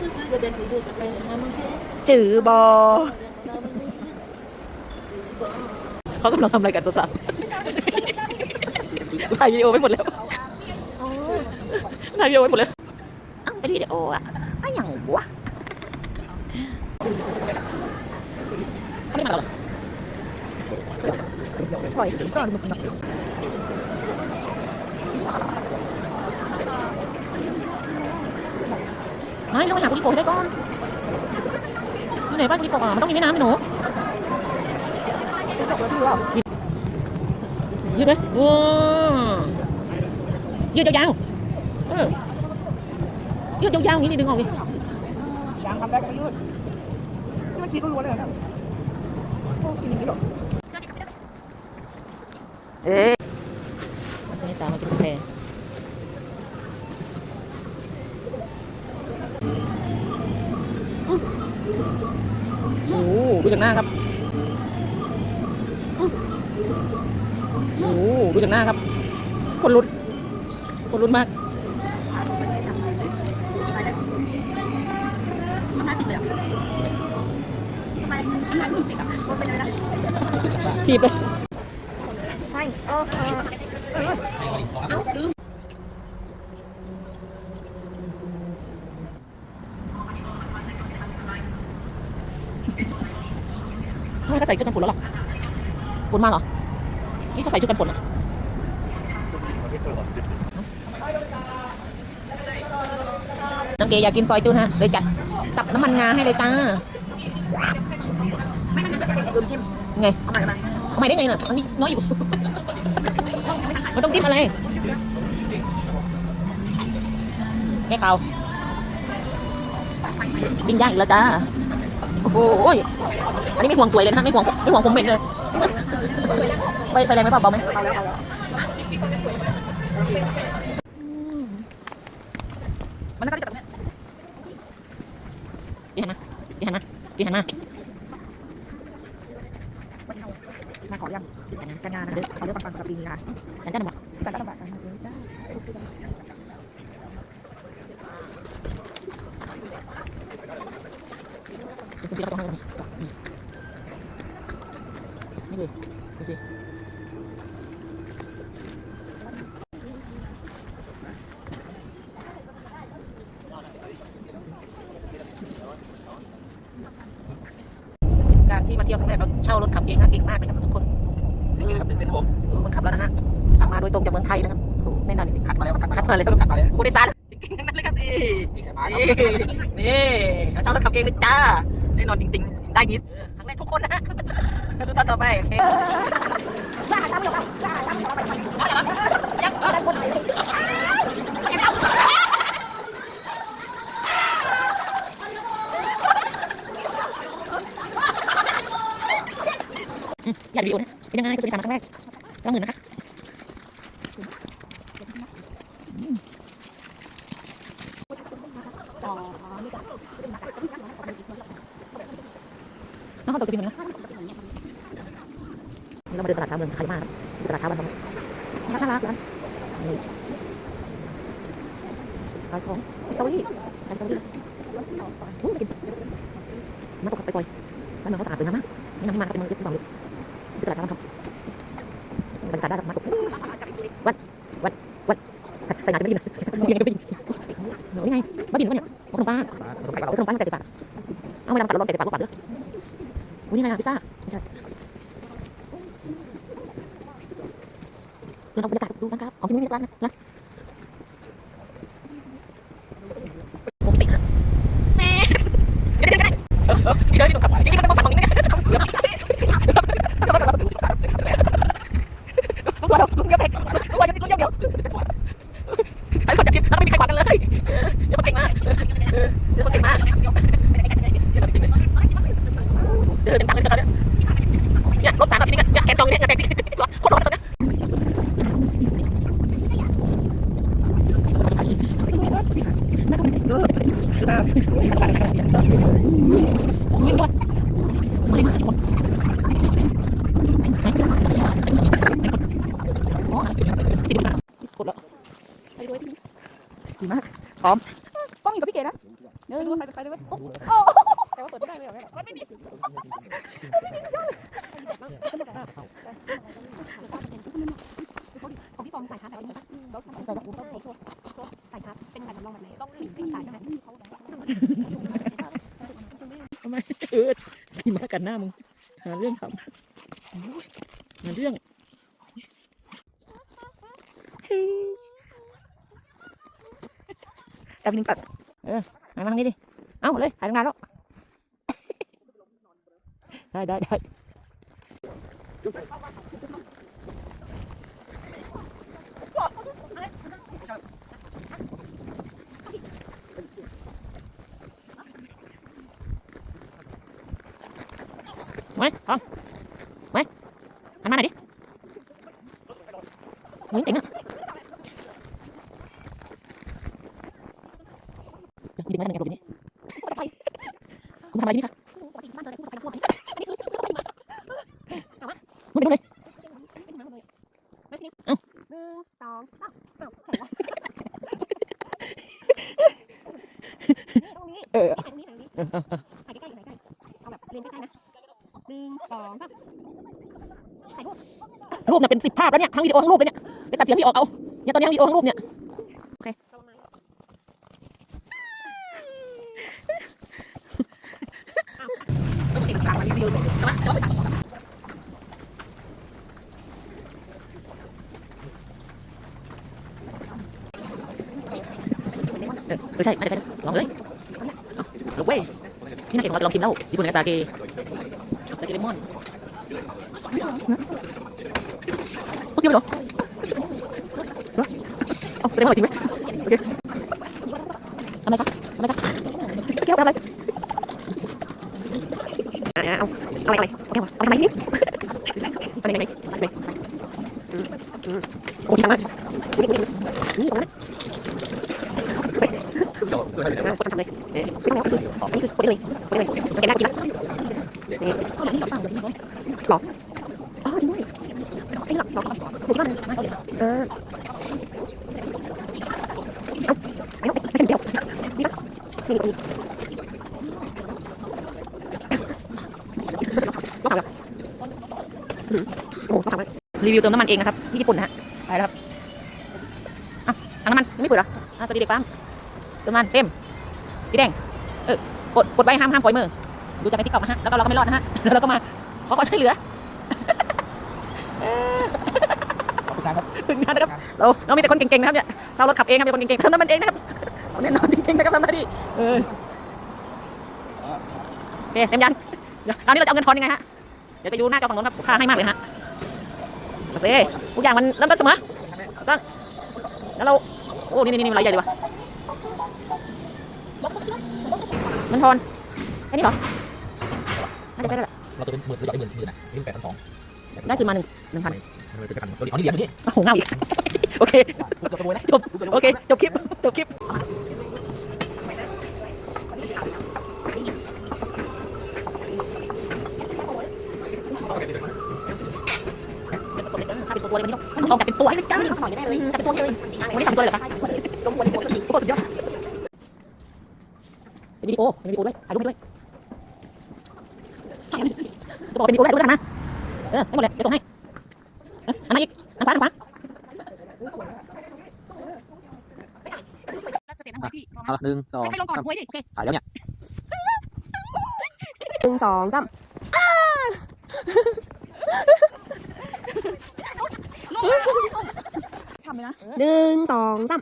ซื้อๆก็เดินซื้อดูกันไปนะมึงเจ๊จือบอเขากำลังทำอะไรกันสาวๆถ่ายวิดีโอไว้หมดแล้วถ่ายวิดีโอไว้หมดแล้วอ้าวเป็นวิดีโออะอะอย่างวะเขาไม่มาหรอปล่อยก่อน ไม่ต้องไปหากุลิโกะให้ได้ก่อนอยู่ไหนบ้านกุลิโกะอะมันต้องมีแม่น้ำนี่หนูยืดไหมว้ายืดยาวๆเออยืดยาวๆอย่างนี้นี่ดึงออกดิยางทำได้ก็ไม่ยืดนี่มันชี้ก็รู้เลยนะโอ้กินอย่างนี้หรอเอ๊ะมาชนิดสาวมากินกาแฟ จากหน้าครับโอ้โหดูจากหน้าครับ คนรุนคนรุนมากทำไมติดเลยอะทำไมทำไมติดอะมันเป็นอะไรนะ ทีบเลย ใช่เออเออเออเอ้าลืม ทำไมเขา ใส่ชุดกันฝนแล้วหรอฝนมาเหรอนี่เขาใส่ชุดกันฝนเหรอน้องเกอยากกินซอยจุนฮะเลยจัดตับน้ำมันงาให้เลยจ้าไงเอาใหม่เอาใหม่ทำไมได้ไงน่ะมันมีน้อยอยู่มันต้องจิ้มอะไรแค่เขาปิ้งย่างอีกแล้วจ้า โอ้โหยอันนี้ไม่ห่วงสวยเลยนะไม่ห่วงไม่ห่วงผมเหม็นเลยไปไปแรงไหมเปล่าเบาไหมเอาแล้วเอาแล้วมันแล้วก็จะแบบนี้ดีหันมาดีหันมาดีหันมามาขอยังการงานนะเอาเรื่องปังๆสำหรับปีนี้ค่ะสัญญาณบอกสันตะบัตรมาซื้อได้ จริงๆเราต้องให้กันนี่นี่คือดูสิการที่มาเที่ยวครั้งแรกเราเช่ารถขับ เองนะเก่งมากเลยครับทุกคนนี่ครับตื่นเต้นครับผมคนขับแล้วนะฮะสั่งมาโดยตรงจากเมืองไทยนะครับโอ้โหแน่นอนจริงๆขัดมาแล้วครับคัดมาเลยครับขัดมาแล้วผู้โดยสารเก่งๆทั้งนั้นเลยครับนี่จริงครับนี่นี่เราเช่ารถขับเองเลยจ้าแน่นอนจริง ๆ ได้งี้ครั้งแรกทุกคนนะฮะดูตอนต่อไปโอเค อยากรีวิวนะเป็นยังไงคุณจะทำครั้งแรกสองหมื่นนะคะน้องเขาตกจะบินเหมือนกันนะเรามาเดินตลาดเช้าเมืองไทยมากตลาดเช้าบ้านเราน่ารักร้านนี่ขายของสตอรี่ขายสตอรี่โอ้มากินมาตกไปปล่อยบ้านเมืองเขาสะอาดสวยงามมากนี่น้ำที่มาเขาเป็นเมืองเล็กที่บอกเลย ดูตลาดเช้าบ้านเขาบรรยากาศได้ครับมาตกวัดวัดวัดใส่ใส่งานจะไม่ยินนะยังไงก็ไม่ยินโหนี่ไงบ้าบินปะเนี่ยขนมปังเอาขนมปังใส่สิบบาทเอาไม่ดำปัดร้อนใส่สิบบาทลูกปัดด้วยอุ้ยนี่ไงพิซซ่าไม่ใช่เดินเอาบรรยากาศดูนะครับของที่นี่ร้านนะร้านปกติฮะแซ่เดี๋ยวเดี๋ยวเดี๋ยวเดี๋ยวเดี๋ยวขับจริงๆมันต้องขับของนี้ตัวเราลุงเดียวเด็ก ตัวยังลุงเดียวใครคนจะพิมพ์แล้วไม่มีใครขวางกันเลยเดี๋ยวคนเก่งมาเดี๋ยวคนเก่งมาเดินตังค์เลยตอนเนี่ยรถสามกับที่นี่เนี่ยแกจองเนี่ยแกสิโคตรร้อนตอนนี้วิ่งด้วยวิ่งมาทุกคนโอ้ติดดูนะกดแล้ว ดีมาก พร้อมกล้องอยู่กับพี่เก๋นะเดี๋ยวดูใครใครได้ไหมแต่ว่าเปิดไม่ได้เลยเหรอมันไม่มีเลยของพี่ฟองสายชาร์จแล้วนี่ใช่สายชาร์จเป็นสายสำรองแบบไหนต้องเป็นสายใช่ไหมทำไมเออพี่มากันหน้ามึงหาเรื่องทำโอ้ยหาเรื่อง แอบนึงตัดมาทางนี้ดิ เอ้าเลยถ่ายตั้งนานแล้ว ได้ได้ได้ไหมทองไหมหันมาหน่อยดิมึงเจ๋งอะเดี๋ยว มีดึงมาทำไงกับรูปนี้คุณทำอะไรที่นี่คะมึงไปดูเลยหนึ่งสองสามตรงนี้เออตรงนี้ตรงนี้ถ่ายใกล้ๆถ่ายใกล้ๆเอาแบบเรียนใกล้ๆนะหนึ่งสองสามถ่ายรูปรูปเนี่ยเป็นสิบภาพแล้วเนี่ยทั้งวิดีโอทั้งรูปเลยเนี่ยไปตัดเสียงพี่ออกเอาเนี่ยตอนนี้ทั้งวิดีโอทั้งรูปเนี่ย ต้องติดตามมารีวิว เลยแต่ว่าแต่ว่าไปตัดต่อนะเออเออใช่ไม่ใช่ลองเลยเอาลงเว้ยนี่น่าเก่งเราจะลองชิมแล้วญี่ปุ่นกับซาเกซาเกเลมอนพูดเดียวเหรอเอาเลมอนจริงไหมโอเคทำไมคะ เอาอะไรเอาแก้วเอาทำไมนี่ไปไหนไหนไปไหนโอ้ยทำไมนี่ตรงนั้น อ่ะกดทำเลยเอ๊ะไม่ต้องแล้วอันนี้คือกดเลยกดเลยมันเป็นหน้ากินละนี่หรออ๋อจริงด้วยไอ้หรอหรอถูกต้องเออเอาไอ้น้องไม่ใช่เดียวนี่นะนี่ตรงนี้ วิวเติมน้ำมันเองนะครับที่ญี่ปุ่นนะฮะไปแล้วครับอะถังน้ำมันยังไม่เปิดเหรออะสวัสดีเด็กปั๊มเติมมันเต็มสีแดงเออกดกดไว้ห้ามห้ามปล่อยมือดูจากในทิกตอกนะฮะแล้วก็เราก็ไม่รอดนะฮะแล้วเราก็มาขอความช่วยเหลือขอบคุณครับถึงงานนะครับเราเรามีแต่คนเก่งๆนะครับเนี่ยชาวรถขับเองครับเป็นคนเก่งๆทำนั้นมันเองนะครับเอาแน่นอนจริงๆนะครับทำหน้าที่เออโอเคเต็มยันเดี๋ยวคราวนี้เราจะเอาเงินทอนยังไงฮะเดี๋ยวไปดูหน้าจอฝั่งโน้นครับค่าให้มากเลยฮะโอ เคทุกอย่างมันเริ่มต้นเสมอก็แล้วเรา โอ้ นี่นี่นี่รายใหญ่ดีว่ะเงินทอนแค่นี้เหรอน่าจะใช่แล้วแหละเราจะเป็นหมื่นเราอยากได้หมื่นหมื่นอะนี่เป็นแปดพันสองได้คืนมาหนึ่งหนึ่งพันทำไมเป็นแปดพันเอาดิเอานี่เหรียญอยู่นี่โอ้โหเงาอีกโอเคจบกระบวยนะจบโอเคจบคลิปจบคลิปถ้าเป็น ตัวเลยวันนี้ต้องจับเป็นตัวให้ได้เลยหน่อยได้เลยจับเป็นตัวเลยวันนี้สามตัวเลยเหรอคะลงวันนี้โอ้โหสุดยอดเป็นวิดีโอเป็นวิดีโอด้วยถ่ายรูปให้ด้วยจะบอกเป็นวิดีโอได้ด้วยนะเออไม่หมดเลยเดี๋ยวส่งให้อันไหนอีกอันขวาอันขวาเอาละหนึ่งสองให้ลงก่อนหวยดิโอเคถ่ายแล้วเนี่ยหนึ่งสองสาม ทำเลยนะหนึ่งสองสาม